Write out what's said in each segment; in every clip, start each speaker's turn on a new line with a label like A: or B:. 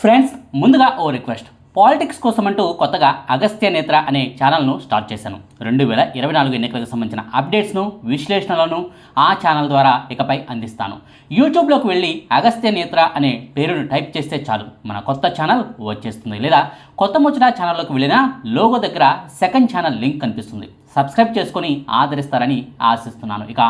A: Friends ముందుగా ఓ request. Politics కోసం అంటూ కొత్తగా అగస్త్య నేత్ర అనే ఛానల్ను స్టార్ట్ చేశాను. రెండు వేల ఇరవై నాలుగు ఎన్నికలకు సంబంధించిన అప్డేట్స్ను విశ్లేషణలను ఆ ఛానల్ ద్వారా ఇకపై అందిస్తాను. యూట్యూబ్లోకి వెళ్ళి అగస్త్య నేత్ర అనే పేరును టైప్ చేస్తే చాలు. మన కొత్త ఛానల్ వచ్చేస్తుంది. లేదా కొత్త ముచ్చట ఛానల్లోకి వెళ్ళినా లోగో దగ్గర సెకండ్ ఛానల్ లింక్ కనిపిస్తుంది. సబ్స్క్రైబ్ చేసుకొని ఆదరిస్తారని ఆశిస్తున్నాను. ఇక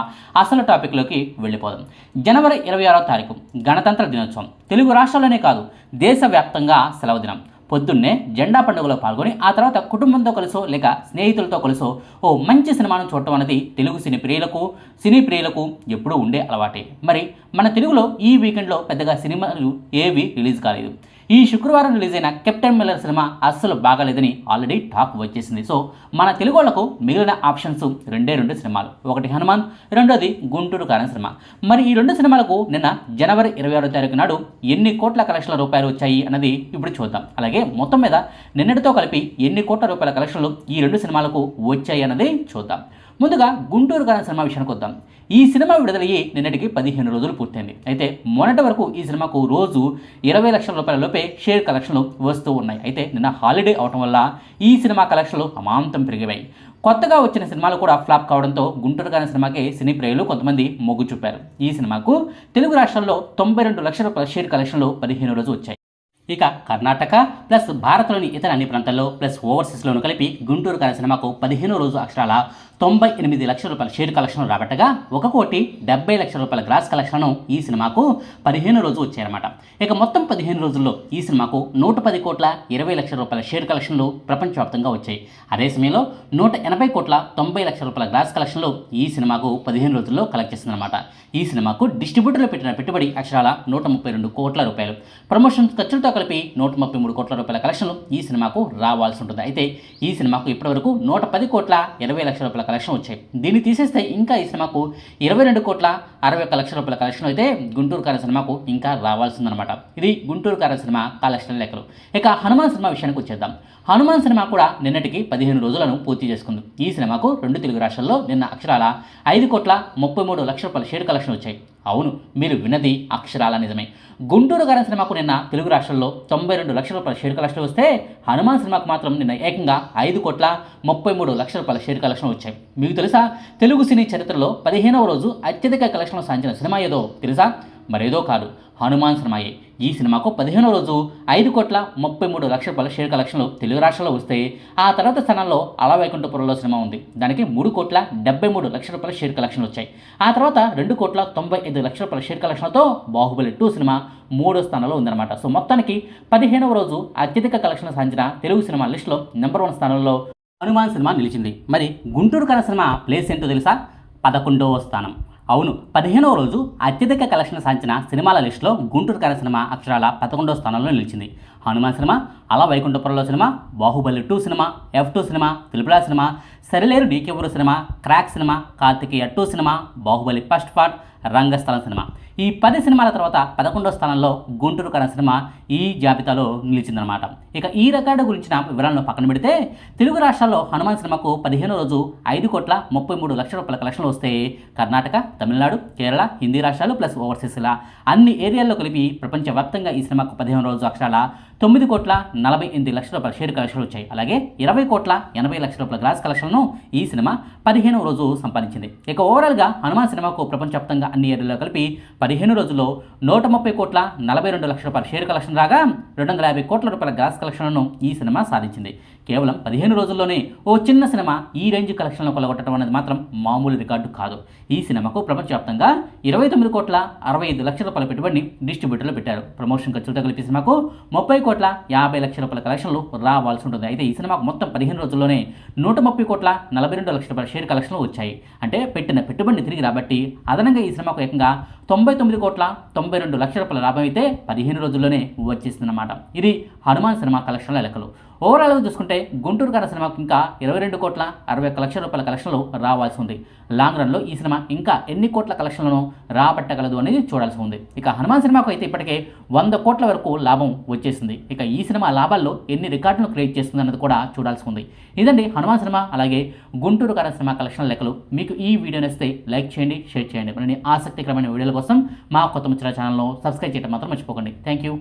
A: అసలు టాపిక్లోకి వెళ్ళిపోదాం. జనవరి ఇరవై ఆరో తారీఖు గణతంత్ర దినోత్సవం. తెలుగు రాష్ట్రాల్లోనే కాదు దేశవ్యాప్తంగా సెలవు దినం. పొద్దున్నే జెండా పండుగలో పాల్గొని ఆ తర్వాత కుటుంబంతో కలిసో లేక స్నేహితులతో కలిసో ఓ మంచి సినిమాను చూడటం అనేది తెలుగు సినీ ప్రియులకు సినీ ప్రియులకు ఎప్పుడూ ఉండే అలవాటే. మరి మన తెలుగులో ఈ వీకెండ్లో పెద్దగా సినిమాలు ఏవి రిలీజ్ కాలేదు. ఈ శుక్రవారం రిలీజ్ అయిన కెప్టెన్ మిల్లర్ సినిమా అస్సలు బాగాలేదని ఆల్రెడీ టాక్ వచ్చేసింది. సో మన తెలుగు వాళ్ళకు మిగిలిన ఆప్షన్స్ రెండే రెండు సినిమాలు. ఒకటి హనుమాన్ రెండోది గుంటూరు కారణ సినిమా. మరి ఈ రెండు సినిమాలకు నిన్న జనవరి ఇరవై ఆరో తారీఖు నాడు ఎన్ని కోట్ల కలెక్షన్ల రూపాయలు వచ్చాయి అన్నది ఇప్పుడు చూద్దాం. అలాగే మొత్తం మీద నిన్నటితో కలిపి ఎన్ని కోట్ల రూపాయల కలెక్షన్లు ఈ రెండు సినిమాలకు వచ్చాయి అన్నది చూద్దాం. ముందుగా గుంటూరు గాన సినిమా విషయానికి వద్దాం. ఈ సినిమా విడుదలయ్యి నిన్నటికి పదిహేను రోజులు పూర్తయింది. అయితే మొన్నటి వరకు ఈ సినిమాకు రోజు ఇరవై లక్షల రూపాయల లోపే షేర్ కలెక్షన్లు వస్తూ ఉన్నాయి. అయితే నిన్న హాలిడే అవటం వల్ల ఈ సినిమా కలెక్షన్లు అమాంతం పెరిగాయి కొత్తగా వచ్చిన సినిమాలు కూడా ఫ్లాప్ కావడంతో గుంటూరు గారి సినిమాకి సినీ ప్రియులు కొంతమంది మొగ్గు చూపారు. ఈ సినిమాకు తెలుగు రాష్ట్రాల్లో తొంభై రెండు లక్షల షేర్ కలెక్షన్లు పదిహేను రోజు వచ్చాయి. ఇక కర్ణాటక ప్లస్ భారత్లోని ఇతర అన్ని ప్రాంతాల్లో ప్లస్ ఓవర్సీస్లోను కలిపి గుంటూరు గాన సినిమాకు పదిహేను రోజు అక్షరాల తొంభై ఎనిమిది లక్షల రూపాయల షేర్ కలెక్షన్ రాబట్టగా ఒక కోటి డెబ్బై లక్షల రూపాయల గ్రాస్ కలెక్షన్ను ఈ సినిమాకు పదిహేను రోజు వచ్చాయన్నమాట. ఇక మొత్తం పదిహేను రోజుల్లో ఈ సినిమాకు నూట పది కోట్ల ఇరవై లక్షల రూపాయల షేర్ కలెక్షన్లు ప్రపంచవ్యాప్తంగా వచ్చాయి. అదే సమయంలో నూట ఎనభై కోట్ల తొంభై లక్షల రూపాయల గ్రాస్ కలెక్షన్లు ఈ సినిమాకు పదిహేను రోజుల్లో కలెక్ట్ చేసిందనమాట ఈ సినిమాకు డిస్ట్రిబ్యూటర్లు పెట్టిన పెట్టుబడి అక్షరాల నూట ముప్పై రెండు కోట్ల రూపాయలు. ప్రమోషన్ ఖర్చులతో కలిపి నూట ముప్పై మూడు కోట్ల రూపాయల కలెక్షన్లు ఈ సినిమాకు రావాల్సి ఉంటుంది. అయితే ఈ సినిమాకు ఇప్పటివరకు నూట పది కోట్ల ఇరవై లక్షల రూపాయల కలెక్షన్ వచ్చాయి. దీన్ని తీసేస్తే ఇంకా ఈ సినిమాకు ఇరవై రెండు కోట్ల అరవై ఒక్క లక్షల రూపాయల కలెక్షన్ అయితే గుంటూరు కార సినిమాకు ఇంకా రావాల్సిందనమాట. ఇది గుంటూరు కార సినిమా కలెక్షన్ లెక్కలు. ఇక హనుమాన్ సినిమా విషయానికి వచ్చేద్దాం. హనుమాన్ సినిమా కూడా నిన్నటికి పదిహేను రోజులను పూర్తి చేసుకుంది. ఈ సినిమాకు రెండు తెలుగు రాష్ట్రాల్లో నిన్న అక్షరాల ఐదు కోట్ల ముప్పై మూడు లక్షల రూపాయల షేర్ కలెక్షన్ వచ్చాయి. అవును మీరు విన్నది అక్షరాల నిజమే. గుంటూరు గారి సినిమాకు నిన్న తెలుగు రాష్ట్రాల్లో తొంభై రెండు లక్షల రూపాయల షేర్ కలెక్షన్ వస్తే హనుమాన్ సినిమాకు మాత్రం నిన్న ఏకంగా ఐదు కోట్ల ముప్పై మూడు లక్షల రూపాయల షేర్ కలెక్షన్ వచ్చాయి. మీకు తెలుసా? తెలుగు సినీ చరిత్రలో పదిహేనవ రోజు అత్యధిక కలెక్షన్లు సాధించిన సినిమా ఏదో తెలుసా? మరేదో కాదు. హనుమాన్ సినిమాయే. ఈ సినిమాకు పదిహేనో రోజు ఐదు కోట్ల ముప్పై మూడు లక్షల రూపాయల షేర్ కలెక్షన్లు తెలుగు రాష్ట్రాల్లో వస్తే ఆ తర్వాత స్థానంలో అలవైకుంఠపురంలో సినిమా ఉంది. దానికి మూడు కోట్ల డెబ్బై మూడు లక్షల రూపాయల షేర్ కలెక్షన్లు వచ్చాయి. ఆ తర్వాత రెండు కోట్ల తొంభై ఐదు లక్షల రూపాయల షేర్ కలెక్షన్లతో బాహుబలి టూ సినిమా మూడో స్థానంలో ఉందన్నమాట. సో మొత్తానికి పదిహేనవ రోజు అత్యధిక కలెక్షన్ సాధించిన తెలుగు సినిమా లిస్టులో నెంబర్ వన్ స్థానంలో హనుమాన్ సినిమా నిలిచింది. మరి గుంటూరు కథ సినిమా ప్లేస్ ఏంటో తెలుసా? పదకొండవ స్థానం. అవును పదిహేనవ రోజు అత్యధిక కలెక్షన్ సాధించిన సినిమాల లిస్టులో గుంటూరు కథ సినిమా అక్షరాల పదకొండవ స్థానంలో నిలిచింది. Hanuman cinema Ala Vaikunthapurramuloo cinema Baahubali two cinema F two cinema triple cinema Sarileru Neekevvaru cinema Krack cinema Karthikeya two cinema Baahubali first part Rangasthalam cinema. ఈ పది సినిమాల తర్వాత పదకొండో స్థానంలో గుంటూరు కన్న సినిమా ఈ జాబితాలో నిలిచిందనమాట ఇక ఈ రికార్డు గురించిన వివరాలను పక్కన పెడితే తెలుగు రాష్ట్రాల్లో హనుమాన్ సినిమాకు పదిహేను రోజు ఐదు కోట్ల ముప్పై మూడు లక్షల రూపాయల కలెక్షన్లు వస్తే కర్ణాటక తమిళనాడు కేరళ హిందీ రాష్ట్రాలు ప్లస్ ఓవర్సీస్ ఇలా అన్ని ఏరియాల్లో కలిపి ప్రపంచవ్యాప్తంగా ఈ సినిమాకు పదిహేను రోజు అక్షరాల తొమ్మిది కోట్ల నలభై ఎనిమిది లక్షల రూపాయల షేర్ కలెక్షన్లు వచ్చాయి. అలాగే ఇరవై కోట్ల ఎనభై లక్షల రూపాయల గ్లాస్ కలెక్షన్లను ఈ సినిమా పదిహేను రోజు సంపాదించింది. ఇక ఓవరాల్గా హనుమాన్ సినిమాకు ప్రపంచవ్యాప్తంగా అన్ని ఏరియాలో కలిపి పదిహేను రోజుల్లో నూట ముప్పై కోట్ల నలభై రెండు లక్షల రూపాయల షేర్ కలెక్షన్ రాగా రెండు వందల యాభై కోట్ల రూపాయల గ్రాస్ కలెక్షన్లను ఈ సినిమా సాధించింది. కేవలం పదిహేను రోజుల్లోనే ఓ చిన్న సినిమా ఈ రేంజ్ కలెక్షన్లు కొలగొట్టడం అనేది మాత్రం మామూలు రికార్డు కాదు. ఈ సినిమాకు ప్రపంచవ్యాప్తంగా ఇరవై తొమ్మిది కోట్ల అరవై ఐదు లక్షల రూపాయల పెట్టుబడిని డిస్ట్రిబ్యూటర్లు పెట్టారు. ప్రమోషన్ ఖర్చులతో కలిపి సినిమాకు ముప్పై కోట్ల యాభై లక్షల రూపాయల కలెక్షన్లు రావాల్సి ఉంటుంది. అయితే ఈ సినిమాకు మొత్తం పదిహేను రోజుల్లోనే నూట ముప్పై కోట్ల నలభై రెండు లక్షల రూపాయల షేర్ కలెక్షన్లు వచ్చాయి. అంటే పెట్టిన పెట్టుబడిని తిరిగి రాబట్టి అదనంగా ఈ సినిమాకు ఏకంగా తొంభై తొమ్మిది కోట్ల తొంభై రెండు లక్షల రూపాయల లాభం అయితే పదిహేను రోజుల్లోనే వచ్చేసిందన్నమాట. ఇది హనుమాన్ సినిమా కలెక్షన్ల లెక్కలు. ఓవరాల్గా చూసుకుంటే గుంటూరు గారి సినిమాకు ఇంకా ఇరవై రెండు కోట్ల అరవై ఒక్క లక్షల రూపాయల కలెక్షన్లు రావాల్సి ఉంది. లాంగ్ రన్లో ఈ సినిమా ఇంకా ఎన్ని కోట్ల కలెక్షన్లను రాబట్టగలదు అనేది చూడాల్సి ఉంది. ఇక హనుమాన్ సినిమాకు అయితే ఇప్పటికే వంద కోట్ల వరకు లాభం వచ్చేసింది. ఇక ఈ సినిమా లాభాల్లో ఎన్ని రికార్డులను క్రియేట్ చేస్తుంది అన్నది కూడా చూడాల్సి ఉంది. ఇదండి హనుమాన్ సినిమా అలాగే గుంటూరు గారి సినిమా కలెక్షన్ లెక్కలు. మీకు ఈ వీడియో నచ్చితే లైక్ చేయండి షేర్ చేయండి. మరిన్ని ఆసక్తికరమైన వీడియోల కోసం మా కొత్త ముచ్చిన ఛానల్ను సబ్స్క్రైబ్ చేయడం మాత్రం మర్చిపోకండి. Thank you